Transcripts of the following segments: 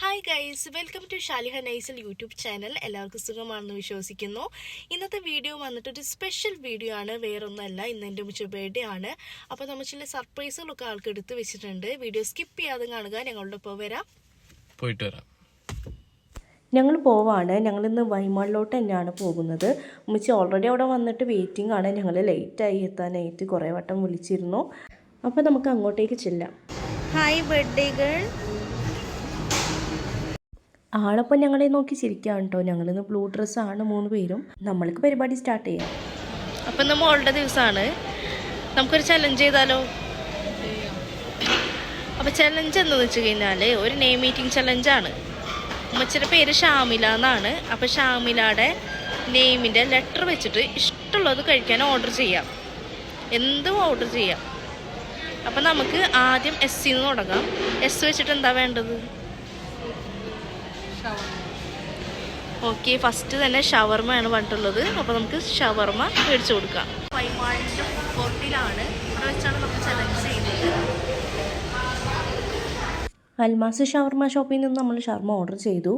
Hi guys welcome to Shaliha Naisal YouTube channel എല്ലാവർക്കും സുഖമാണെന്ന് വിശ്വസിക്കുന്നു. ഇന്നത്തെ വീഡിയോ വന്നിട്ട് ഒരു സ്പെഷ്യൽ വീഡിയോ ആണ്. വേറൊന്നല്ല ഇന്ന് എന്റെ മുച്ച ബർത്ത്ഡേ ആണ്. അപ്പോൾ നമ്മൾ ചില സർപ്രൈസുകളൊക്കെ ആൾക്ക് എടുത്ത് വെച്ചിട്ടുണ്ട്. വീഡിയോ സ്കിപ്പ് ചെയ്യാതെ കാണുക. ഞങ്ങളുടെ ഒപ്പം വരാം. പോയിട്ട് വരാം. ഞങ്ങൾ പോവാണ്. ഞങ്ങൾ ഇന്ന് വൈമാളിലോട്ട് തന്നെയാണ് പോകുന്നത്. ഉമ്മച്ചി ഓൾറെഡി അവിടെ വന്നിട്ട് വെയിറ്റിംഗ് ആണ്. ഞങ്ങൾ ലേറ്റായി എത്താനായിട്ട് കുറേ വട്ടം വിളിച്ചിരുന്നു. അപ്പോൾ നമുക്ക് അങ്ങോട്ടേക്ക് ചെല്ലാം. ഹായ് ബർത്ത്ഡേ ഗേൾ ആളപ്പം ഞങ്ങളെ നോക്കി ചിരിക്കുകയാണ് കേട്ടോ ഞങ്ങളിന്ന് ബ്ലൂ ആണ് മൂന്ന് പേരും. നമ്മൾക്ക് പരിപാടി സ്റ്റാർട്ട് ചെയ്യാം. അപ്പം ഇന്ന് മോളുടെ ദിവസമാണ് നമുക്കൊരു ചലഞ്ച് ചെയ്താലോ? അപ്പോൾ ചലഞ്ച് എന്ന് വെച്ച് കഴിഞ്ഞാൽ ഒരു നെയിം മീറ്റിംഗ് ചലഞ്ചാണ് ഉമ്മച്ചിയുടെ പേര് ഷാമില എന്നാണ്. അപ്പോൾ ഷാമിലയുടെ നെയിമിന്റെ ലെറ്റർ വെച്ചിട്ട് ഇഷ്ടമുള്ളത് കഴിക്കാൻ ഓർഡർ ചെയ്യാം. എന്തും ഓർഡർ ചെയ്യാം. അപ്പം നമുക്ക് ആദ്യം എസ് സിന്ന് തുടങ്ങാം. എസ് വെച്ചിട്ട് എന്താ വേണ്ടത്? ഓക്കെ ഫസ്റ്റ് തന്നെ ഷവർമയാണ് പറഞ്ഞിട്ടുള്ളത്. അപ്പോൾ നമുക്ക് ഷവർമ മേടിച്ചു കൊടുക്കാം. വൈമാളിന്റെ ഫുഡ് കോർട്ടിലാണ് ഇവിടെ വെച്ചാണ് നമ്മൾ ചലഞ്ച് ചെയ്യുന്നത്. അൽമാസ് ഷവർമ ഷോപ്പിൽ നിന്ന് നമ്മൾ ഷവർമ ഓർഡർ ചെയ്തു.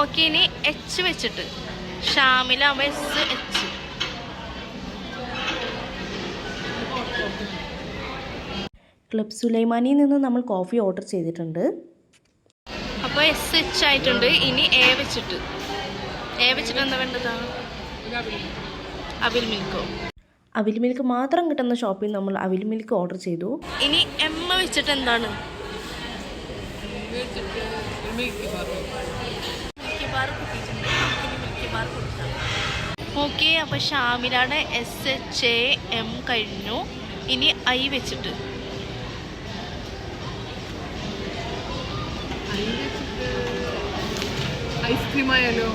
ഓക്കെ ഇനി എച്ച് വെച്ചിട്ട്. ഷാമില എസ് എച്ച് ക്ലബ് സുലൈമാനിയിൽ നിന്ന് നമ്മൾ കോഫി ഓർഡർ ചെയ്തിട്ടുണ്ട്. അപ്പോൾ എസ് എച്ച് ആയിട്ടുണ്ട്. ഇനി എ വെച്ചിട്ട്. എ വെച്ചിട്ട് എന്താ വേണ്ടതാണ് അവിൽ മിൽക്കോ. അവിൽ മിൽക്ക് മാത്രം കിട്ടുന്ന ഷോപ്പിൽ നമ്മൾ അവിൽ മിൽക്ക് ഓർഡർ ചെയ്തു. ഇനി എം വെച്ചിട്ട് എന്താണ്? ഓക്കെ അപ്പൊ ഷാമിലാണ് എസ് എച്ച് എ എം കഴിഞ്ഞു. ഇനി ഐ വെച്ചിട്ട്. ഐസ്ക്രീം ആയാലോ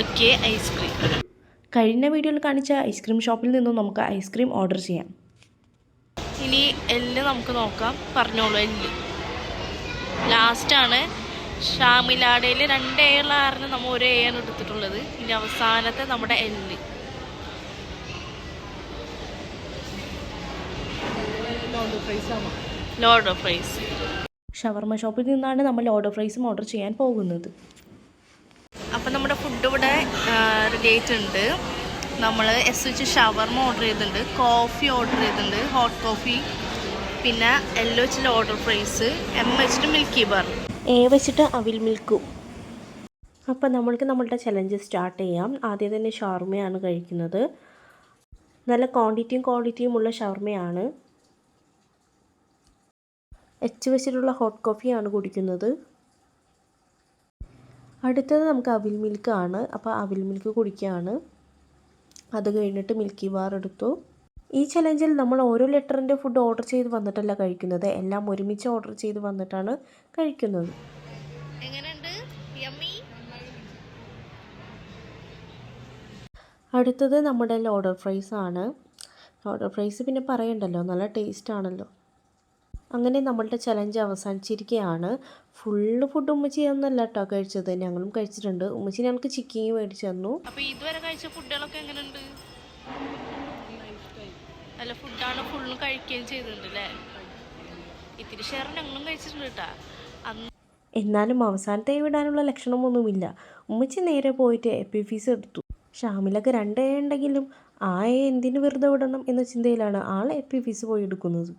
ഓക്കെ ഐസ്ക്രീം. കഴിഞ്ഞ വീഡിയോയിൽ കാണിച്ച ഐസ്ക്രീം ഷോപ്പിൽ നിന്നും നമുക്ക് ഐസ്ക്രീം ഓർഡർ ചെയ്യാം. ഇനി എല്ല് നമുക്ക് നോക്കാം. പറഞ്ഞോളൂ എല്ല്. ലാസ്റ്റാണ് ഷാമിലാടയിൽ രണ്ട് എ ഉള്ള കാരണം നമ്മൾ ഒരു എയർ ആണ് എടുത്തിട്ടുള്ളത്. ഇനി അവസാനത്തെ നമ്മുടെ എല്ല്. Load of fries. ഷവർമ ഷോപ്പിൽ നിന്നാണ് നമ്മൾ ഓർഡർ ഫ്രൈസും ഓർഡർ ചെയ്യാൻ പോകുന്നത്. അപ്പം നമ്മുടെ ഫുഡ് ഇവിടെ റിലേറ്റ് ഉണ്ട്. നമ്മൾ എസ് വെച്ച് ഷവർമ ഓർഡർ ചെയ്തിട്ടുണ്ട് കോഫി ഓർഡർ ചെയ്തിട്ടുണ്ട് ഹോട്ട് കോഫി പിന്നെ എല്ലോ വെച്ചിട്ട് ഓർഡർ ഫ്രൈസ് എം വെച്ചിട്ട് മിൽക്കി ബാർ എ വെച്ചിട്ട് അവിൽ മിൽക്കും അപ്പം നമ്മൾക്ക് നമ്മളുടെ ചലഞ്ച് സ്റ്റാർട്ട് ചെയ്യാം. ആദ്യം തന്നെ ഷവർമയാണ് കഴിക്കുന്നത്. നല്ല ക്വാണ്ടിറ്റിയും ക്വാളിറ്റിയും ഉള്ള ഷവർമയാണ്. എച്ച് വെച്ചിട്ടുള്ള ഹോട്ട് കോഫിയാണ് കുടിക്കുന്നത്. അടുത്തത് നമുക്ക് അവിൽ മിൽക്ക് ആണ് അപ്പോൾ അവിൽ മിൽക്ക് കുടിക്കുകയാണ്. അത് കഴിഞ്ഞിട്ട് മിൽക്കി ബാർ എടുത്തു. ഈ ചലഞ്ചിൽ നമ്മൾ ഓരോ ലെറ്ററിന്റെ ഫുഡ് ഓർഡർ ചെയ്ത് വന്നിട്ടല്ല കഴിക്കുന്നത്. എല്ലാം ഒരുമിച്ച് ഓർഡർ ചെയ്ത് വന്നിട്ടാണ് കഴിക്കുന്നത്. അടുത്തത് നമ്മുടെ ലോഡർ ഫ്രൈസ് ആണ്. ലോഡർ ഫ്രൈസ് പിന്നെ പറയണ്ടല്ലോ. നല്ല ടേസ്റ്റ് ആണല്ലോ. അങ്ങനെ നമ്മളുടെ ചലഞ്ച് അവസാനിച്ചിരിക്കുകയാണ് ഫുള്ള് ഫുഡ് ഉമ്മച്ചി ഒന്നല്ല കേട്ടോ കഴിച്ചത്. ഞങ്ങളും കഴിച്ചിട്ടുണ്ട്. ഉമ്മച്ചി ഞങ്ങൾക്ക് ചിക്കൻ മേടിച്ചു തന്നു അപ്പോൾ ഇതുവരെ കഴിച്ച ഫുഡുകളൊക്കെ എങ്ങനെയുണ്ട്? നല്ല ഫുഡാണ് ഫുള്ളും കഴിക്കുകയും ചെയ്തിട്ടുണ്ട് അല്ലേ ഇത്തിരി ഷെയർ ഞങ്ങളും കഴിച്ചിട്ടുണ്ട് കേട്ടാ എന്നാലും അവസാനത്തെ വിടാനുള്ള ലക്ഷണമൊന്നുമില്ല. ഉമ്മച്ചി നേരെ പോയിട്ട് എപ്പി ഫീസ് എടുത്തു. ഷാമിലൊക്കെ രണ്ടേ ഉണ്ടെങ്കിലും ആ എന്തിനു വെറുതെ വിടണം എന്ന ചിന്തയിലാണ് ആൾ എപ്പി ഫീസ് പോയി എടുക്കുന്നത്.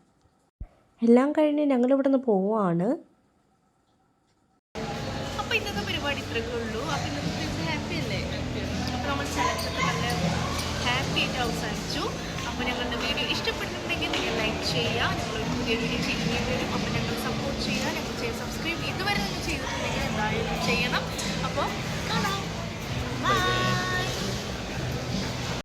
എല്ലാം കഴിഞ്ഞ് ഞങ്ങൾ ഇവിടെ നിന്ന് പോവാണ്. അപ്പൊ ഇന്നത്തെ പരിപാടി ഉള്ളൂ. അപ്പോൾ ഹാപ്പി അല്ലേ? അപ്പോൾ നമ്മൾ ഹാപ്പി ആയിട്ട് അവസാനിച്ചു. അപ്പൊ ഞങ്ങളുടെ വീഡിയോ ഇഷ്ടപ്പെട്ടിട്ടുണ്ടെങ്കിൽ നിങ്ങൾ ലൈക്ക് ചെയ്യുക. ഞങ്ങൾ പുതിയ വീഡിയോ ചെയ്യുന്നവരും വരും. ഞങ്ങൾ